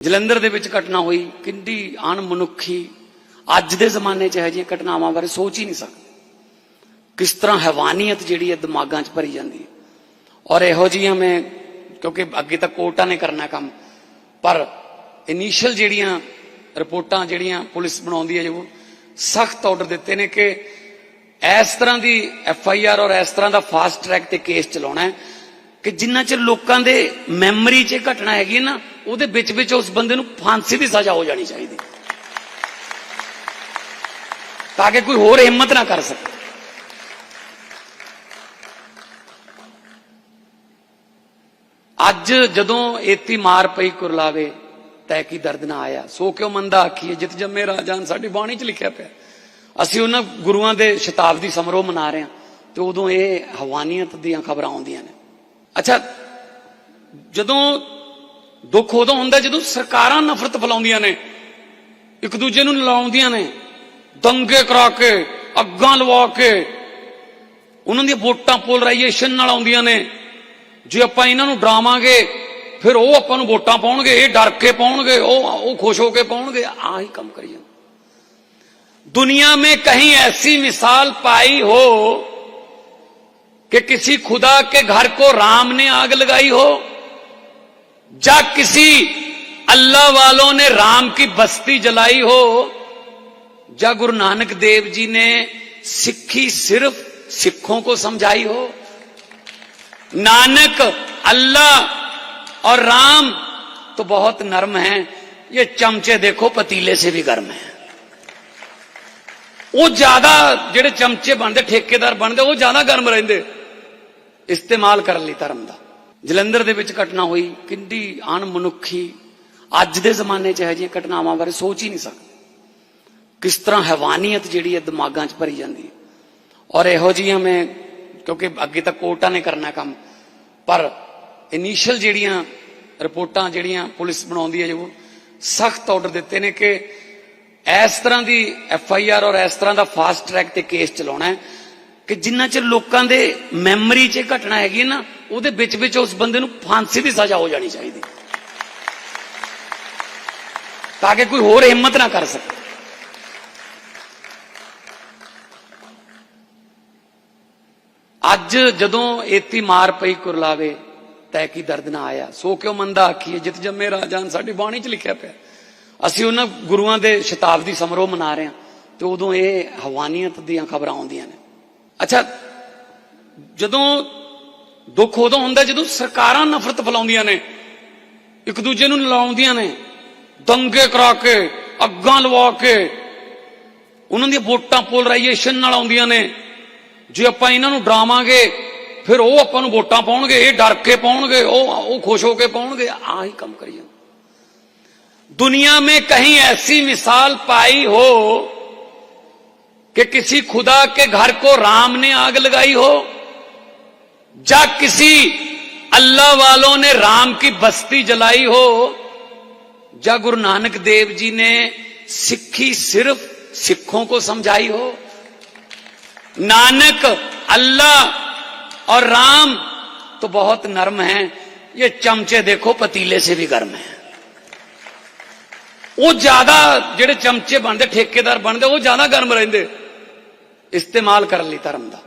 ਜਲੰਧਰ ਦੇ ਵਿੱਚ ਘਟਨਾ ਹੋਈ ਕਿੰਨੀ ਅਣਮਨੁੱਖੀ ਅੱਜ ਦੇ ਜ਼ਮਾਨੇ 'ਚ ਇਹੋ ਜਿਹੀਆਂ ਘਟਨਾਵਾਂ ਬਾਰੇ ਸੋਚ ਹੀ ਨਹੀਂ ਸਕਦੇ। ਕਿਸ ਤਰ੍ਹਾਂ ਹੈਵਾਨੀਅਤ ਜਿਹੜੀ ਹੈ ਦਿਮਾਗਾਂ 'ਚ ਭਰੀ ਜਾਂਦੀ ਹੈ। ਔਰ ਇਹੋ ਜਿਹੀਆਂ ਮੈਂ, ਕਿਉਂਕਿ ਅੱਗੇ ਤਾਂ ਕੋਰਟਾਂ ਨੇ ਕਰਨਾ ਕੰਮ, ਪਰ ਇਨੀਸ਼ੀਅਲ ਜਿਹੜੀਆਂ ਰਿਪੋਰਟਾਂ ਜਿਹੜੀਆਂ ਪੁਲਿਸ ਬਣਾਉਂਦੀ ਹੈ ਜੋ, ਸਖਤ ਆਰਡਰ ਦਿੱਤੇ ਨੇ ਕਿ ਇਸ ਤਰ੍ਹਾਂ ਦੀ ਐਫ ਆਈ ਆਰ ਔਰ ਇਸ ਤਰ੍ਹਾਂ ਦਾ ਫਾਸਟ ਟਰੈਕ ਤੇ ਕੇਸ ਚਲਾਉਣਾ ਹੈ, ਕਿ ਜਿੰਨਾ 'ਚ ਲੋਕਾਂ ਦੇ ਮੈਮਰੀ 'ਚ ਇਹ ਘਟਨਾ ਹੈਗੀ ਹੈ ਨਾ ਉਹਦੇ ਵਿੱਚ ਵਿੱਚ ਉਸ ਬੰਦੇ ਨੂੰ ਫਾਂਸੀ ਦੀ ਸਜ਼ਾ ਹੋ ਜਾਣੀ ਚਾਹੀਦੀ। ਤਾਂ ਕਿ ਕੋਈ ਹੋਰ ਹਿੰਮਤ ਨਾ ਕਰ ਸਕੇ। ਅੱਜ ਜਦੋਂ ਏਤੀ ਮਾਰ ਪਈ ਕੁਰਲਾਵੇ, ਤੈ ਕੀ ਦਰਦ ਨਾ ਆਇਆ? ਸੋ ਕਿਉ ਮੰਦਾ ਆਖੀਏ? ਜਿਤ ਜੰਮੇ ਰਾਜਾਨ ਸਾਡੀ ਬਾਣੀ 'ਚ ਲਿਖਿਆ ਪਿਆ। ਅਸੀਂ ਉਹਨਾਂ ਗੁਰੂਆਂ ਦੇ ਸ਼ਤਾਬਦੀ ਸਮਾਰੋਹ ਮਨਾ ਰਹੇ ਹਾਂ ਤੇ ਉਦੋਂ ਇਹ ਹਵਾਨੀਅਤ ਦੀਆਂ ਖਬਰਾਂ ਆਉਂਦੀਆਂ ਨੇ। ਅੱਛਾ, ਜਦੋਂ ਦੁੱਖ ਉਦੋਂ ਹੁੰਦਾ ਜਦੋਂ ਸਰਕਾਰਾਂ ਨਫ਼ਰਤ ਫੈਲਾਉਂਦੀਆਂ ਨੇ ਇੱਕ ਦੂਜੇ ਨੂੰ ਲਾਉਂਦੀਆਂ ਨੇ ਦੰਗੇ ਕਰਾ ਕੇ ਅੱਗਾਂ ਲਵਾ ਕੇ ਉਹਨਾਂ ਦੀਆਂ ਵੋਟਾਂ ਪੋਲਰਾਈਜੇਸ਼ਨ ਨਾਲ ਆਉਂਦੀਆਂ ਨੇ ਜੇ ਆਪਾਂ ਇਹਨਾਂ ਨੂੰ ਡਰਾਵਾਂਗੇ ਫਿਰ ਉਹ ਆਪਾਂ ਨੂੰ ਵੋਟਾਂ ਪਾਉਣਗੇ ਇਹ ਡਰ ਕੇ ਪਾਉਣਗੇ ਉਹ ਉਹ ਖੁਸ਼ ਹੋ ਕੇ ਪਾਉਣਗੇ ਆਹੀ ਕੰਮ ਕਰੀ ਜਾਂਦੇ दुनिया में कहीं ऐसी मिसाल पाई हो कि किसी खुदा के घर को राम ने आग लगाई हो या किसी अल्लाह वालों ने राम की बस्ती जलाई हो या गुरु नानक देव जी ने सिक्खी सिर्फ सिखों को समझाई हो नानक अल्लाह और राम तो बहुत नर्म हैं ये चमचे देखो पतीले से भी गर्म है ਉਹ ਜ਼ਿਆਦਾ ਜਿਹੜੇ ਚਮਚੇ ਬਣਦੇ ਠੇਕੇਦਾਰ ਬਣਦੇ ਉਹ ਜ਼ਿਆਦਾ ਗਰਮ ਰਹਿੰਦੇ ਇਸਤੇਮਾਲ ਕਰਨ ਲਈ ਧਰਮ ਦਾ ਜਲੰਧਰ ਦੇ ਵਿੱਚ ਘਟਨਾ ਹੋਈ ਕਿੰਨੀ ਅਣਮਨੁੱਖੀ, ਅੱਜ ਦੇ ਜ਼ਮਾਨੇ 'ਚ ਇਹੋ ਜਿਹੀਆਂ ਘਟਨਾਵਾਂ ਬਾਰੇ ਸੋਚ ਹੀ ਨਹੀਂ ਸਕਦੇ। ਕਿਸ ਤਰ੍ਹਾਂ ਹੈਵਾਨੀਅਤ ਜਿਹੜੀ ਹੈ ਦਿਮਾਗਾਂ 'ਚ ਭਰੀ ਜਾਂਦੀ ਹੈ। ਔਰ ਇਹੋ ਜਿਹੀਆਂ ਮੈਂ, ਕਿਉਂਕਿ ਅੱਗੇ ਤਾਂ ਕੋਰਟਾਂ ਨੇ ਕਰਨਾ ਕੰਮ, ਪਰ ਇਨੀਸ਼ੀਅਲ ਜਿਹੜੀਆਂ ਰਿਪੋਰਟਾਂ, ਜਿਹੜੀਆਂ ਪੁਲਿਸ ਬਣਾਉਂਦੀ ਹੈ, ਜੋ ਸਖਤ ਆਰਡਰ ਦਿੱਤੇ ਨੇ ਕਿ ਇਸ ਤਰ੍ਹਾਂ ਦੀ ਐਫ ਆਈ ਆਰ ਔਰ ਇਸ ਤਰ੍ਹਾਂ ਦਾ ਫਾਸਟ ਟਰੈਕ ਤੇ ਕੇਸ ਚਲਾਉਣਾ ਹੈ, ਕਿ ਜਿੰਨਾ ਚਿਰ ਲੋਕਾਂ ਦੇ ਮੈਮਰੀ 'ਚ ਇਹ ਘਟਨਾ ਹੈਗੀ ਹੈ ਨਾ ਉਹਦੇ ਵਿੱਚ ਵਿੱਚ ਉਸ ਬੰਦੇ ਨੂੰ ਫਾਂਸੀ ਦੀ ਸਜ਼ਾ ਹੋ ਜਾਣੀ ਚਾਹੀਦੀ। ਤਾਂ ਕਿ ਕੋਈ ਹੋਰ ਹਿੰਮਤ ਨਾ ਕਰ ਸਕੇ। ਅੱਜ ਜਦੋਂ ਏਤੀ ਮਾਰ ਪਈ ਕੁਰਲਾਵੇ, ਤੈ ਕੀ ਦਰਦ ਨਾ ਆਇਆ? ਸੋ ਕਿਉ ਮੰਦਾ ਆਖੀਏ? ਜਿਤ ਜੰਮੇ ਰਾਜਾਨ ਸਾਡੀ ਬਾਣੀ 'ਚ ਲਿਖਿਆ ਪਿਆ। ਅਸੀਂ ਉਹਨਾਂ ਗੁਰੂਆਂ ਦੇ ਸ਼ਤਾਬਦੀ ਸਮਾਰੋਹ ਮਨਾ ਰਹੇ ਹਾਂ ਤੇ ਉਦੋਂ ਇਹ ਹਵਾਨੀਅਤ ਦੀਆਂ ਖਬਰਾਂ ਆਉਂਦੀਆਂ ਨੇ। ਅੱਛਾ, ਜਦੋਂ ਦੁੱਖ ਉਦੋਂ ਹੁੰਦਾ ਜਦੋਂ ਸਰਕਾਰਾਂ ਨਫ਼ਰਤ ਫੈਲਾਉਂਦੀਆਂ ਨੇ ਇੱਕ ਦੂਜੇ ਨੂੰ ਲਾਉਂਦੀਆਂ ਨੇ ਦੰਗੇ ਕਰਾ ਕੇ ਅੱਗਾਂ ਲਵਾ ਕੇ ਉਹਨਾਂ ਦੀਆਂ ਵੋਟਾਂ ਪੋਲਰਾਈਜੇਸ਼ਨ ਨਾਲ ਆਉਂਦੀਆਂ ਨੇ ਜੇ ਆਪਾਂ ਇਹਨਾਂ ਨੂੰ ਡਰਾਵਾਂਗੇ ਫਿਰ ਉਹ ਆਪਾਂ ਨੂੰ ਵੋਟਾਂ ਪਾਉਣਗੇ ਇਹ ਡਰ ਕੇ ਪਾਉਣਗੇ ਉਹ ਉਹ ਖੁਸ਼ ਹੋ ਕੇ ਪਾਉਣਗੇ ਆਹੀ ਕੰਮ ਕਰੀ ਜਾਂਦੇ दुनिया में कहीं ऐसी मिसाल पाई हो कि किसी खुदा के घर को राम ने आग लगाई हो या किसी अल्लाह वालों ने राम की बस्ती जलाई हो या गुरु नानक देव जी ने सिक्खी सिर्फ सिखों को समझाई हो नानक अल्लाह और राम तो बहुत नर्म हैं ये चमचे देखो पतीले से भी गर्म है ਉਹ ਜ਼ਿਆਦਾ ਜਿਹੜੇ ਚਮਚੇ ਬਣਦੇ ਠੇਕੇਦਾਰ ਬਣਦੇ ਉਹ ਜ਼ਿਆਦਾ ਗਰਮ ਰਹਿੰਦੇ ਇਸਤੇਮਾਲ ਕਰਨ ਲਈ ਧਰਮ ਦਾ